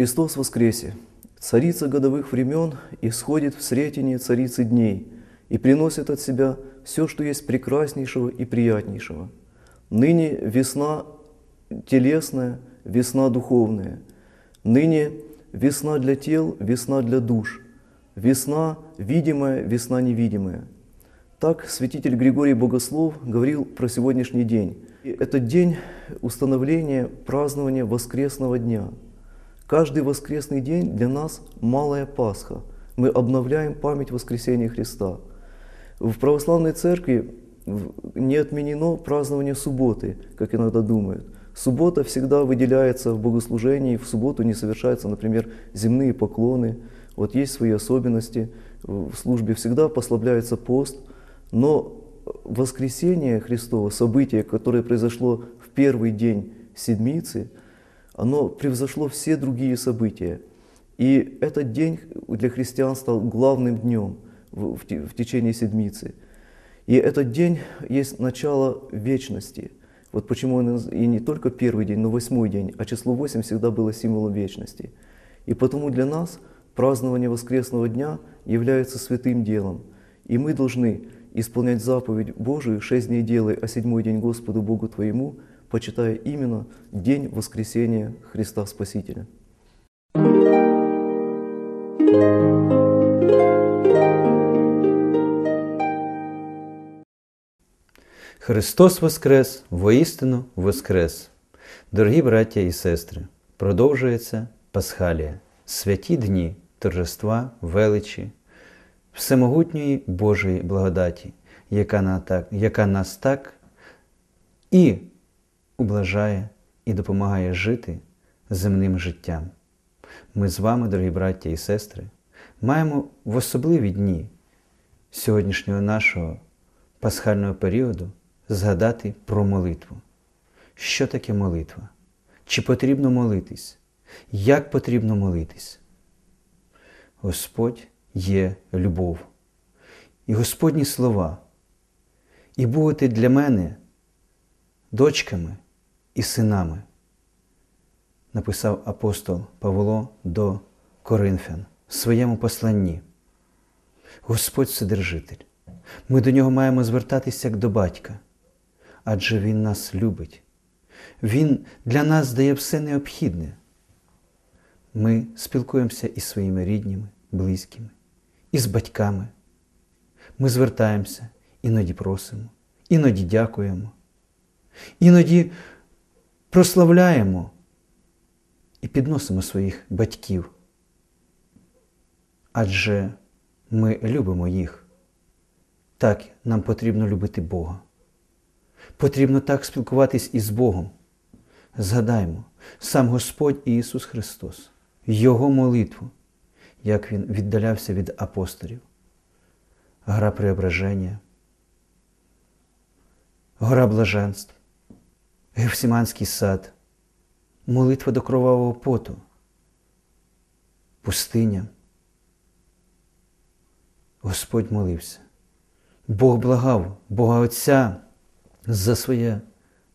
Христос воскресе! Царица годовых времен исходит в сретение царицы дней и приносит от себя все, что есть прекраснейшего и приятнейшего. Ныне весна телесная, весна духовная. Ныне весна для тел, весна для душ. Весна видимая, весна невидимая. Так святитель Григорий Богослов говорил про сегодняшний день. Это день установления, празднования воскресного дня – Каждый воскресный день для нас малая Пасха. Мы обновляем память воскресения Христа. В православной церкви не отменено празднование субботы, как иногда думают. Суббота всегда выделяется в богослужении, в субботу не совершаются, например, земные поклоны. Вот есть свои особенности. В службе всегда послабляется пост. Но воскресение Христова, событие, которое произошло в первый день Седмицы, оно превзошло все другие события. И этот день для христиан стал главным днем в, в течение седмицы. И этот день есть начало вечности. Вот почему он и не только первый день, но восьмой день, а число восемь всегда было символом вечности. И потому для нас празднование воскресного дня является святым делом. И мы должны исполнять заповедь Божию «Шесть дней делай, а седьмой день Господу Богу твоему», почитая именно день воскресения Христа Спасителя. Христос Воскрес, воістину Воскрес! Дорогі браття і сестри, продовжується Пасхалія, святі дні торжества, величі, всемогутньої Божої благодаті, яка нас так і ублажає і допомагає жити земним життям. Ми з вами, дорогі браття і сестри, маємо в особливі дні сьогоднішнього нашого пасхального періоду згадати про молитву. Що таке молитва? Чи потрібно молитись? Як потрібно молитись? Господь є любов. І Господні слова. І будете для мене дочками і синами, написав апостол Павло до Коринфян в своєму посланні. Господь Вседержитель, ми до нього маємо звертатися як до батька, адже Він нас любить. Він для нас дає все необхідне. Ми спілкуємося із своїми рідніми, близькими, із батьками. Ми звертаємося, іноді просимо, іноді дякуємо. Іноді прославляємо і підносимо своїх батьків. Адже ми любимо їх. Так нам потрібно любити Бога. Потрібно так спілкуватись із Богом. Згадаймо, сам Господь Ісус Христос, Його молитву, як Він віддалявся від апостолів, гра преображення, гора блаженств. Гефсиманський сад, молитва до кровавого поту, пустиня. Господь молився. Бог благав Бога Отця за своє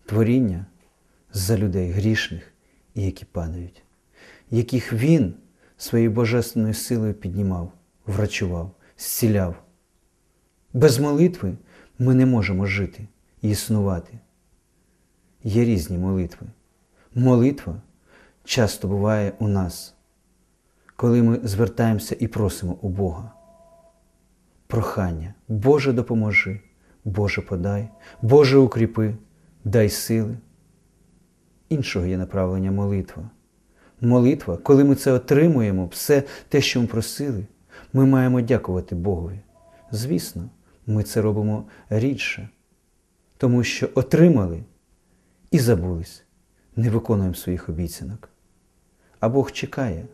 творіння, за людей грішних і які падають, яких Він своєю божественною силою піднімав, врачував, зціляв. Без молитви ми не можемо жити і існувати є різні молитви. Молитва часто буває у нас, коли ми звертаємося і просимо у Бога. Прохання, Боже допоможи, Боже подай, Боже укріпи, дай сили. Іншого є направлення молитва. Молитва, коли ми це отримуємо, все те, що ми просили, ми маємо дякувати Богові. Звісно, ми це робимо рідше, тому що отримали і забулись, не виконуємо своїх обіцянок. А Бог чекає.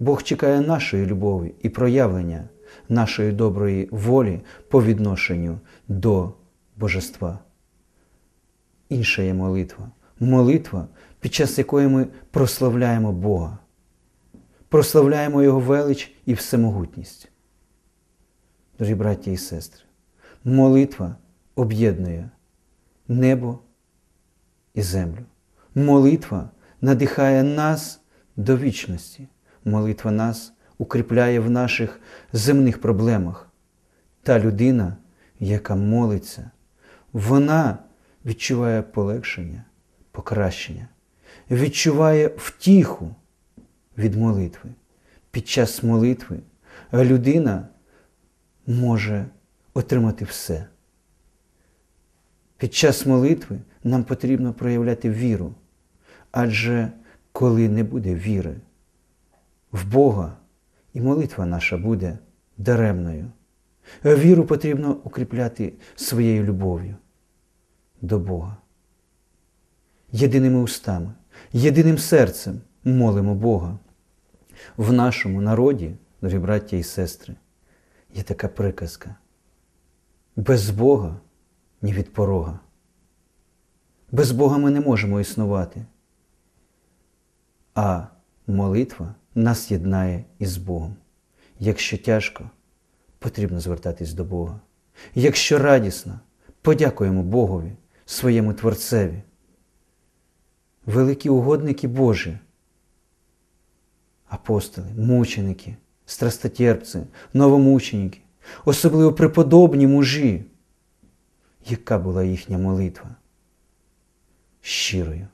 Бог чекає нашої любові і проявлення нашої доброї волі по відношенню до Божества. Інша є молитва. Молитва, під час якої ми прославляємо Бога, прославляємо Його велич і всемогутність. Дорогі браті і сестри, молитва об'єднує небо і землю. Молитва надихає нас до вічності. Молитва нас укріпляє в наших земних проблемах. Та людина, яка молиться, вона відчуває полегшення, покращення, відчуває втіху від молитви. Під час молитви людина може отримати все. Під час молитви нам потрібно проявляти віру, адже коли не буде віри в Бога, і молитва наша буде даремною. Віру потрібно укріпляти своєю любов'ю до Бога. Єдиними устами, єдиним серцем молимо Бога. В нашому народі, дорогі браття і сестри, є така приказка. Без Бога ні від порога. Без Бога ми не можемо існувати. А молитва нас єднає із Богом. Якщо тяжко, потрібно звертатись до Бога. Якщо радісно, подякуємо Богові, своєму Творцеві. Великі угодники Божі, апостоли, мученики, страстотерпці, новомученики, особливо преподобні мужі, яка була їхня молитва? Щирою,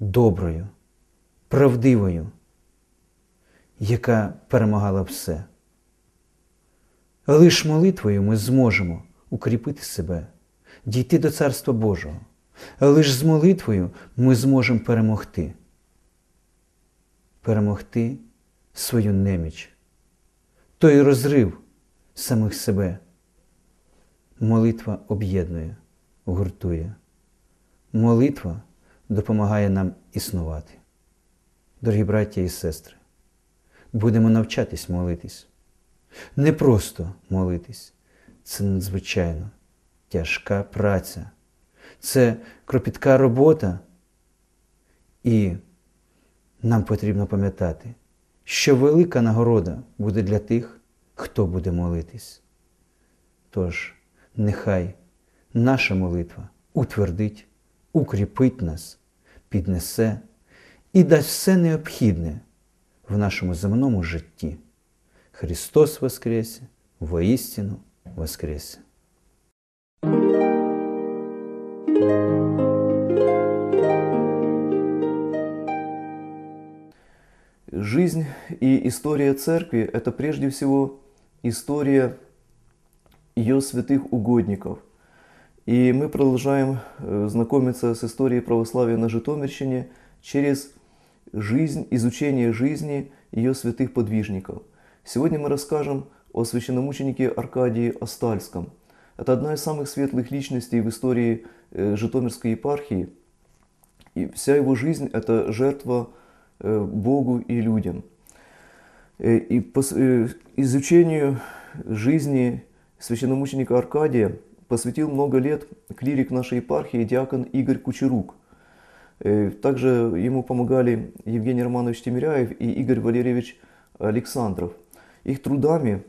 доброю, правдивою, яка перемагала все. Лиш молитвою ми зможемо укріпити себе, дійти до Царства Божого. Лиш з молитвою ми зможемо перемогти, перемогти свою неміч, той розрив самих себе. Молитва об'єднує, гуртує. Молитва допомагає нам існувати. Дорогі браття і сестри, будемо навчатись молитись. Не просто молитись, це надзвичайно тяжка праця, це кропітка робота. І нам потрібно пам'ятати, що велика нагорода буде для тих, хто буде молитись. Тож, нехай наша молитва утвердить, укріпить нас, піднесе і дасть все необхідне в нашому земному житті. Христос Воскресе, воістину Воскресе! Жизнь и история церкви – это прежде всего история ее святых угодников. И мы продолжаем э, знакомиться с историей православия на Житомирщине через жизнь, изучение жизни ее святых подвижников. Сегодня мы расскажем о священномученике Аркадии Остальском. Это одна из самых светлых личностей в истории э, Житомирской епархии. И вся его жизнь – это жертва э, Богу и людям. И по изучению жизни священномученика Аркадия посвятил много лет клирик нашей епархии диакон Игорь Кучерук. Также ему помогали Евгений Романович Тимиряев и Игорь Валерьевич Александров. Их трудами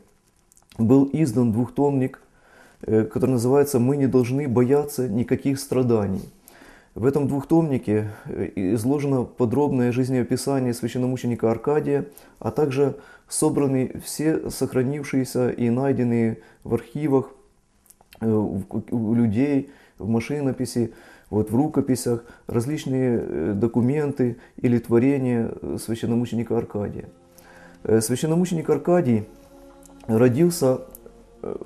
был издан двухтомник, который называется «Мы не должны бояться никаких страданий». В этом двухтомнике изложено подробное жизнеописание священномученика Аркадия, а также собраны все сохранившиеся и найденные в архивах у людей, в машинописи, вот в рукописях различные документы или творения священномученика Аркадия. Священномученик Аркадий родился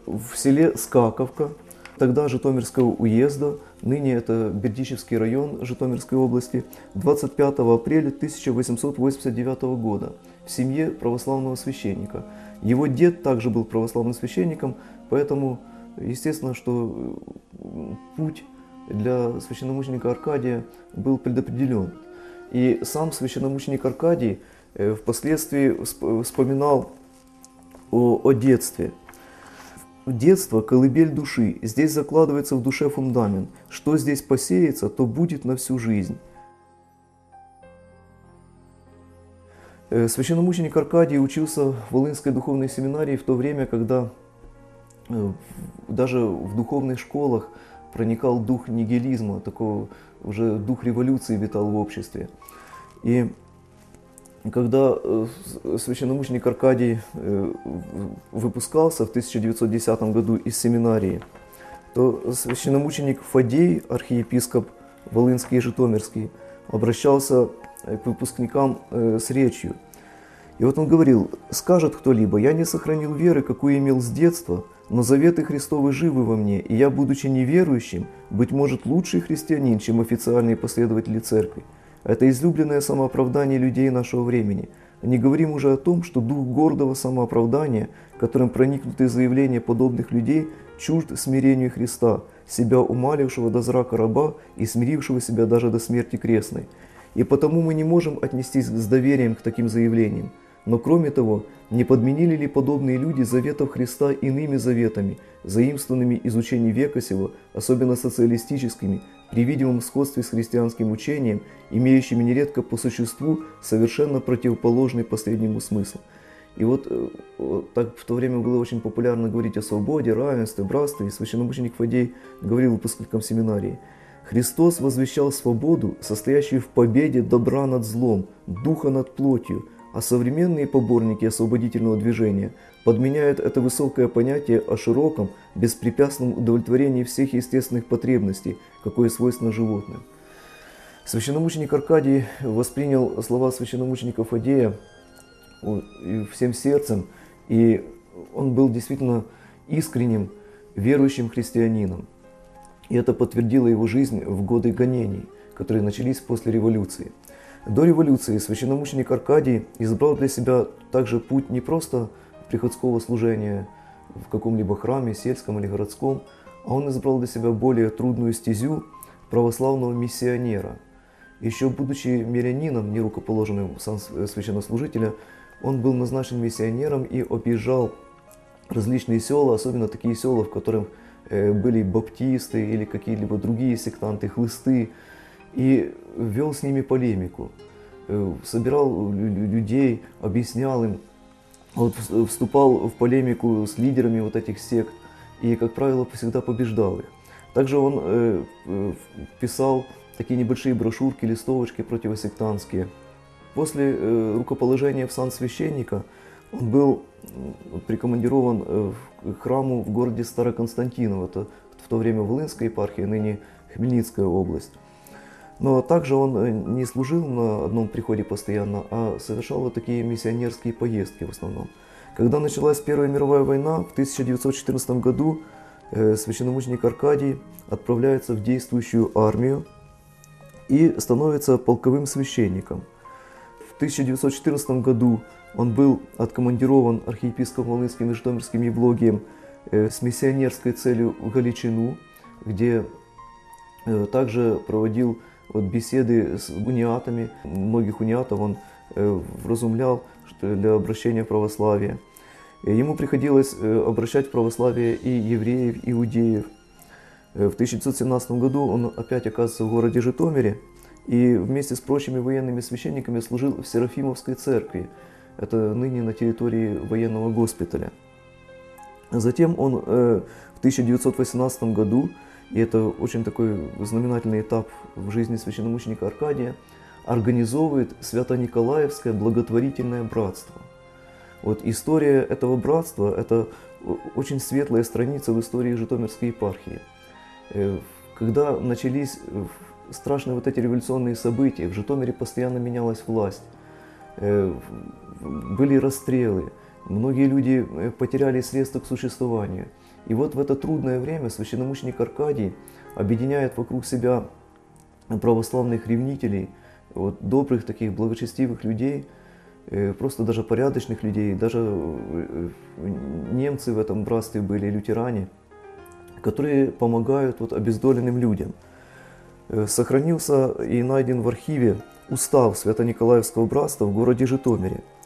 в селе Скаковка, тогда Житомирского уезда, ныне это Бердичевский район Житомирской области, 25 апреля 1889 года в семье православного священника. Его дед также был православным священником, поэтому естественно, что путь для священномученика Аркадия был предопределен. И сам священномученик Аркадий впоследствии вспоминал о, о детстве. Детство – колыбель души. Здесь закладывается в душе фундамент. Что здесь посеется, то будет на всю жизнь. Священномученик Аркадий учился в Волынской духовной семинарии в то время, когда даже в духовных школах проникал дух нигилизма, такого уже дух революции витал в обществе. И когда э, священномученик Аркадий э, выпускался в 1910 году из семинарии, то священномученик Фадей, архиепископ Волынский и Житомирский, обращался к выпускникам э, с речью. И вот он говорил, скажет кто-либо, я не сохранил веры, какую имел с детства, но заветы Христовы живы во мне, и я, будучи неверующим, быть может, лучший христианин, чем официальные последователи церкви. Это излюбленное самооправдание людей нашего времени. Не говорим уже о том, что дух гордого самооправдания, которым проникнуты заявления подобных людей, чужд смирению Христа, себя умалившего до зрака раба и смирившего себя даже до смерти крестной. И потому мы не можем отнестись с доверием к таким заявлениям. Но кроме того, не подменили ли подобные люди заветов Христа иными заветами, заимствованными из учений века сего, особенно социалистическими, при видимом сходстве с христианским учением, имеющими нередко по существу совершенно противоположный последнему смысл. И вот э, так в то время было очень популярно говорить о свободе, равенстве, братстве, и священномученик Фадей говорил выпускникам семинарии – Христос возвещал свободу, состоящую в победе добра над злом, духа над плотью – а современные поборники освободительного движения подменяют это высокое понятие о широком, беспрепятственном удовлетворении всех естественных потребностей, какое свойственно животным. Священномученик Аркадий воспринял слова священномученика Фадея всем сердцем, и он был действительно искренним, верующим христианином. И это подтвердило его жизнь в годы гонений, которые начались после революции – до революции священномученик Аркадий избрал для себя также путь не просто приходского служения в каком-либо храме, сельском или городском, а он избрал для себя более трудную стезю православного миссионера. Еще будучи мирянином, нерукоположенным сан священнослужителя, он был назначен миссионером и объезжал различные села, особенно такие села, в которых э, были баптисты или какие-либо другие сектанты, хлысты, и вел с ними полемику, э, собирал людей, объяснял им, вот вступал в полемику с лидерами вот этих сект и, как правило, всегда побеждал их. Также он э, э, писал такие небольшие брошюрки, листовочки противосектантские. После рукоположения в сан священника он был прикомандирован к храму в городе Староконстантиново, это в то время Волынская епархия, ныне Хмельницкая область. Но также он э, не служил на одном приходе постоянно, а совершал вот такие миссионерские поездки в основном. Когда началась Первая мировая война, в 1914 году э, священномученик Аркадий отправляется в действующую армию и становится полковым священником. В 1914 году он был откомандирован архиепископом Волынским и Житомирским Евлогием э, с миссионерской целью в Галичину, где также проводил вот беседы с униатами, многих униатов он э, вразумлял что для обращения в православие. Ему приходилось э, обращать в православие и евреев, и иудеев. Э, в 1917 году он опять оказывается в городе Житомире и вместе с прочими военными священниками служил в Серафимовской церкви. Это ныне на территории военного госпиталя. Затем он в 1918 году и это очень такой знаменательный этап в жизни священномученика Аркадия, организовывает Свято-Николаевское благотворительное братство. Вот история этого братства – это очень светлая страница в истории Житомирской епархии. Э, когда начались э, страшные вот эти революционные события, в Житомире постоянно менялась власть, э, были расстрелы, многие люди потеряли средства к существованию – и вот в это трудное время священномученик Аркадий объединяет вокруг себя православных ревнителей, вот, добрых таких благочестивых людей, э, просто даже порядочных людей, даже э, немцы в этом братстве были, лютеране, которые помогают вот, обездоленным людям. Э, сохранился и найден в архиве устав Свято-Николаевского братства в городе Житомире –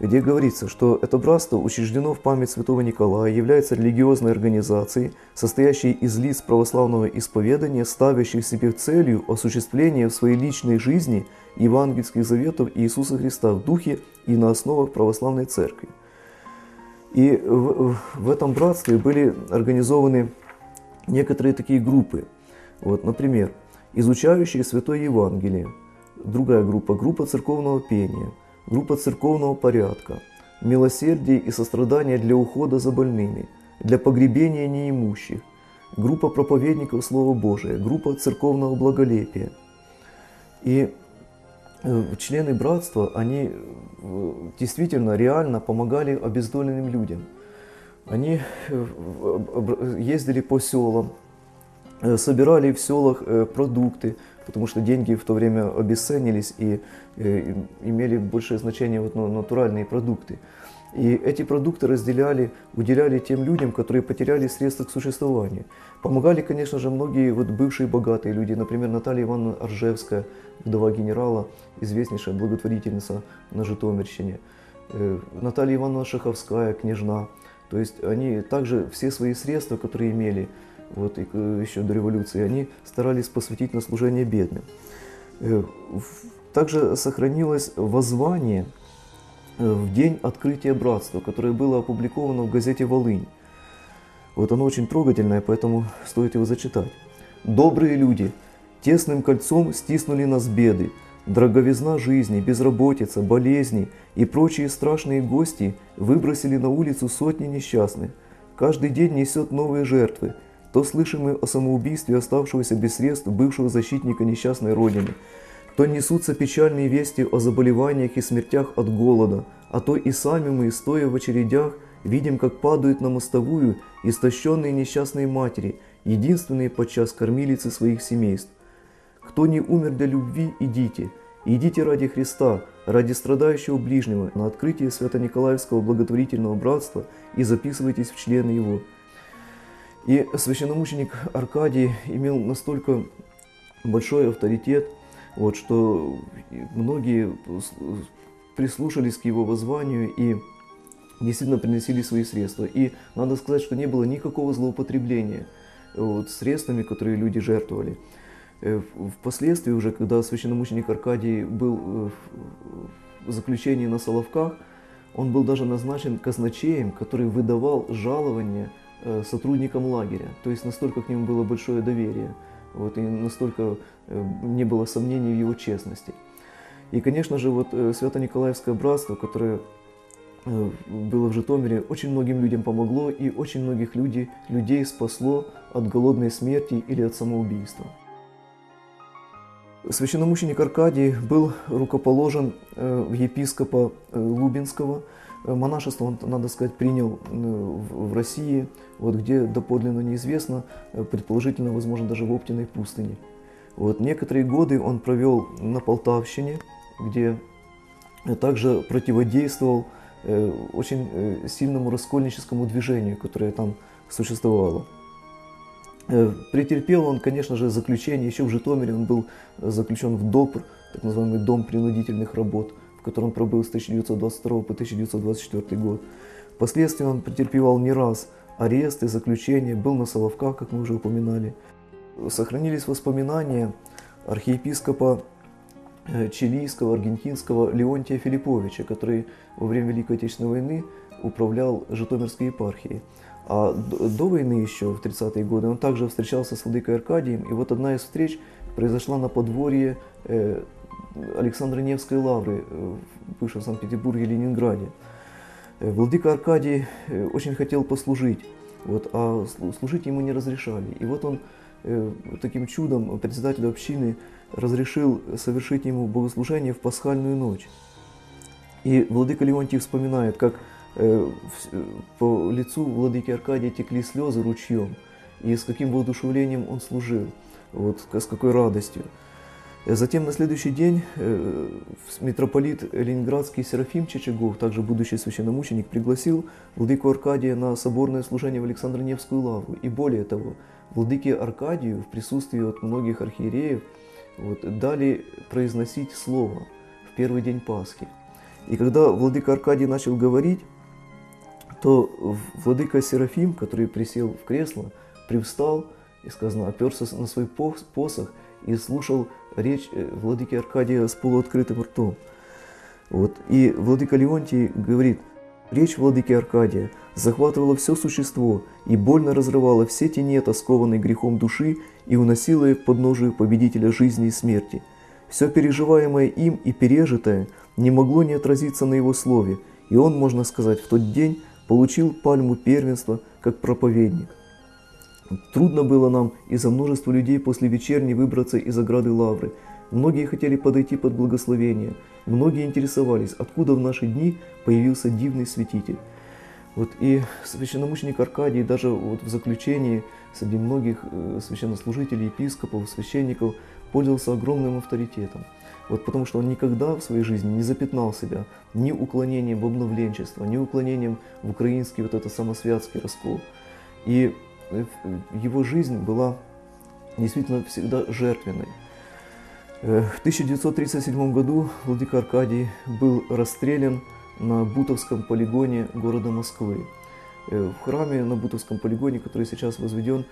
где говорится, что это братство учреждено в память святого Николая, является религиозной организацией, состоящей из лиц православного исповедания, ставящих себе целью осуществление в своей личной жизни евангельских заветов Иисуса Христа в духе и на основах православной церкви. И в, в этом братстве были организованы некоторые такие группы. Вот, например, изучающие Святое Евангелие, другая группа, группа церковного пения, группа церковного порядка, милосердие и сострадание для ухода за больными, для погребения неимущих, группа проповедников Слова Божия, группа церковного благолепия. И э, члены братства, они э, действительно реально помогали обездоленным людям. Они э, ездили по селам, собирали в селах продукты, потому что деньги в то время обесценились и имели большее значение вот натуральные продукты. И эти продукты разделяли, уделяли тем людям, которые потеряли средства к существованию. Помогали, конечно же, многие вот бывшие богатые люди, например, Наталья Ивановна Аржевская, вдова генерала, известнейшая благотворительница на Житомирщине, э, Наталья Ивановна Шаховская, княжна. То есть они также все свои средства, которые имели вот, еще до революции, они старались посвятить на служение бедным. Э, также сохранилось воззвание – Э, в день открытия братства, которое было опубликовано в газете «Волынь». Вот оно очень трогательное, поэтому стоит его зачитать. «Добрые люди, тесным кольцом стиснули нас беды, дороговизна жизни, безработица, болезни и прочие страшные гости выбросили на улицу сотни несчастных. Каждый день несет новые жертвы. То слышим мы о самоубийстве оставшегося без средств бывшего защитника несчастной Родины – то несутся печальные вести о заболеваниях и смертях от голода, а то и сами мы, стоя в очередях, видим, как падают на мостовую истощенные несчастные матери, единственные подчас кормилицы своих семейств. Кто не умер для любви, идите, идите ради Христа, ради страдающего ближнего на открытие Свято-Николаевского благотворительного братства и записывайтесь в члены его. И священномученик Аркадий имел настолько большой авторитет – вот, что многие прислушались к его воззванию и действительно приносили свои средства. И надо сказать, что не было никакого злоупотребления вот, средствами, которые люди жертвовали. Э, впоследствии уже, когда священномученик Аркадий был э, в заключении на Соловках, он был даже назначен казначеем, который выдавал жалование сотрудникам лагеря. То есть настолько к нему было большое доверие. Вот, и настолько э, не было сомнений в его честности. И, конечно же, вот э, Свято-Николаевское братство, которое э, было в Житомире, очень многим людям помогло и очень многих людей, людей спасло от голодной смерти или от самоубийства. Священномученик Аркадий был рукоположен в епископа Лубинского – Э, монашество он, надо сказать, принял э, в России, вот где доподлинно неизвестно, э, предположительно, возможно, даже в Оптиной пустыне. Вот, некоторые годы он провел на Полтавщине, где также противодействовал очень сильному раскольническому движению, которое там существовало. Претерпел он, конечно же, заключение, еще в Житомире он был заключен в ДОПР, так называемый Дом принудительных работ – в котором пробыл с 1922 по 1924 год. Впоследствии он претерпевал не раз аресты, заключения, был на Соловках, как мы уже упоминали. Сохранились воспоминания архиепископа э, чилийского, аргентинского Леонтия Филипповича, который во время Великой Отечественной войны управлял Житомирской епархией. А до войны еще, в 30-е годы, он также встречался с владыкой Аркадием, и вот одна из встреч произошла на подворье э, Александра Невской лавры, э, бывшей в Санкт-Петербурге и Ленинграде. Э, владыка Аркадий э, очень хотел послужить, вот, а служить ему не разрешали. И вот он таким чудом председатель общины разрешил совершить ему богослужение в пасхальную ночь. И владыка Леонтий вспоминает, как по лицу владыки Аркадия текли слезы ручьем, и с каким воодушевлением он служил, вот, с какой радостью. Затем на следующий день э, митрополит Ленинградский Серафим Чечегов, также будущий священномученик, пригласил владыку Аркадия на соборное служение в Александро-Невскую лавру. И более того, владыке Аркадию в присутствии от многих архиереев вот, дали произносить слово в первый день Пасхи. И когда владыка Аркадий начал говорить, то владыка Серафим, который присел в кресло, привстал и, сказано, оперся на свой посох и слушал речь э, владыки Аркадия с полуоткрытым ртом. Вот. И владыка Леонтий говорит, Речь владыки Аркадия захватывала все существо и больно разрывала все тенета, скованной грехом души, и уносила их под ножию победителя жизни и смерти. Все переживаемое им и пережитое не могло не отразиться на его слове, и он, можно сказать, в тот день получил пальму первенства как проповедник. Трудно было нам из-за множества людей после вечерней выбраться из ограды Лавры. Многие хотели подойти под благословение, многие интересовались, откуда в наши дни появился дивный святитель. Вот и священномученик Аркадий даже вот в заключении среди многих э, священнослужителей, епископов, священников пользовался огромным авторитетом. Вот потому что он никогда в своей жизни не запятнал себя ни уклонением в обновленчество, ни уклонением в украинский вот это самосвятский раскол. И его жизнь была действительно всегда жертвенной. Э, в 1937 году Владимир Аркадий был расстрелян на Бутовском полигоне города Москвы. Э, в храме на Бутовском полигоне, который сейчас возведен,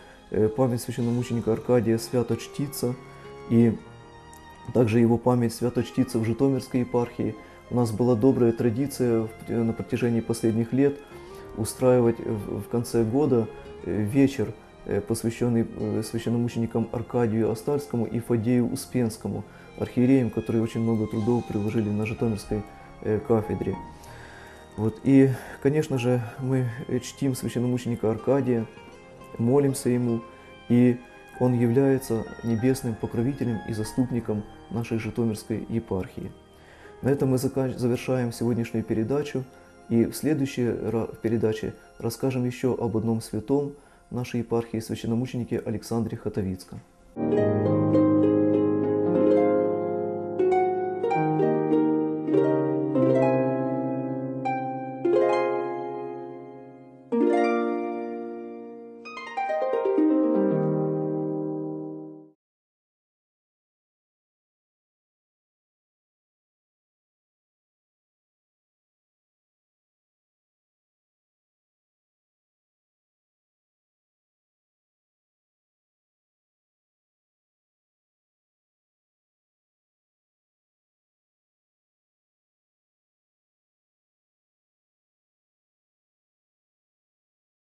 память священномученика Аркадия свято чтится, и также его память свято чтится в Житомирской епархии. У нас была добрая традиция на протяжении последних лет устраивать в конце года вечер – Э, посвященный э, священномученикам Аркадию Остальскому и Фадею Успенскому, архиереям, которые очень много трудов приложили на Житомирской э, кафедре. Вот. И, конечно же, мы чтим священномученика Аркадия, молимся ему, и он является небесным покровителем и заступником нашей Житомирской епархии. На этом мы завершаем сегодняшнюю передачу, и в следующей передаче расскажем еще об одном святом – нашей епархии священномученике Александре Хатовицком.